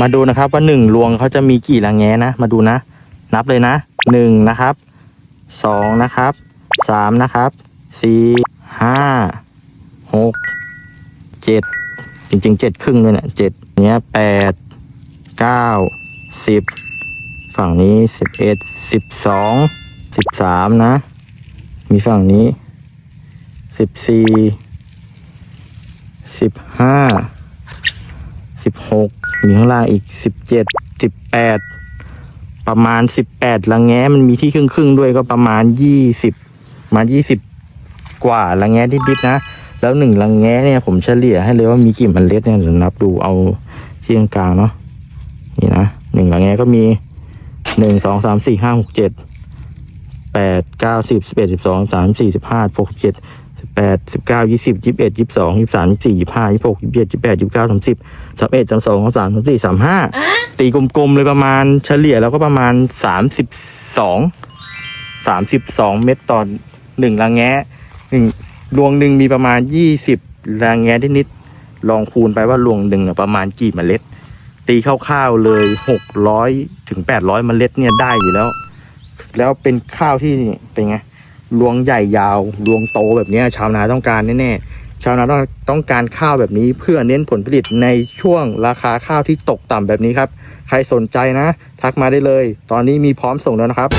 มาดูนะครับว่าหนึ่งรวงเขาจะมีกี่ละแงนะ มาดูนะ นับเลยนะหนึ่งนะครับสองนะครับสามนะครับสี่ห้าหกเจ็ดจริงๆเจ็ดครึ่งเลยเนี่ยเจ็ดเนี้ยแปดเก้าสิบฝั่งนี้สิบเอ็ดสิบสองสิบสามนะ มีฝั่งนี้สิบสี่สิบห้าสิบหก มีข้างล่างอีกสิบเจ็ดสิบแปดประมาณสิบแปดละแง้มันมีที่ครึ่งครึ่งด้วยก็ประมาณยี่สิบมายี่สิบกว่าละแง้นิดๆนะ แล้วหนึ่งละแง้เนี่ยผมเฉลี่ยให้เลยว่ามีกี่เมล็ดเนี่ยเดี๋ยวนับดูเอาที่กลางเนาะนี่นะหนึ่งละแง้ก็มีหนึ่งสองสามสี่ห้าหกเจ็ดแปดเก้าสิบสิบเอ็ดสิบสองสามสี่สิบห้าหกเจ็ด แปดสิบเก้ายี่สิบยี่สิบเอ็ดยี่สิบสองยี่สิบสามยี่สิบสี่ยี่สิบห้ายี่สิบหกยี่สิบเจ็ดยี่สิบแปดยี่สิบเก้าสามสิบสามเอ็ดสามสองสามสามสามสี่สามห้าตีกลมๆเลยประมาณเฉลี่ยแล้วก็ประมาณสามสิบสองสามสิบสองเม็ดต่อหนึ่งละแงะหนึ่งรวงหนึ่งมีประมาณยี่สิบละแงะนิดๆลองคูณไปว่ารวงหนึ่งอะประมาณกี่เมล็ด ตีคร่าวๆเลยหกร้อยถึงแปดร้อยเมล็ดเนี่ยได้อยู่แล้ว แล้วเป็นข้าวที่เป็นไง รวงใหญ่ยาวรวงโตแบบนี้ชาวนาต้องการแน่ๆชาวนาต้องต้องการข้าวแบบนี้เพื่อเน้นผลผลิตในช่วงราคาข้าวที่ตกต่ำแบบนี้ครับ ใครสนใจนะ ทักมาได้เลย ตอนนี้มีพร้อมส่งแล้วนะครับ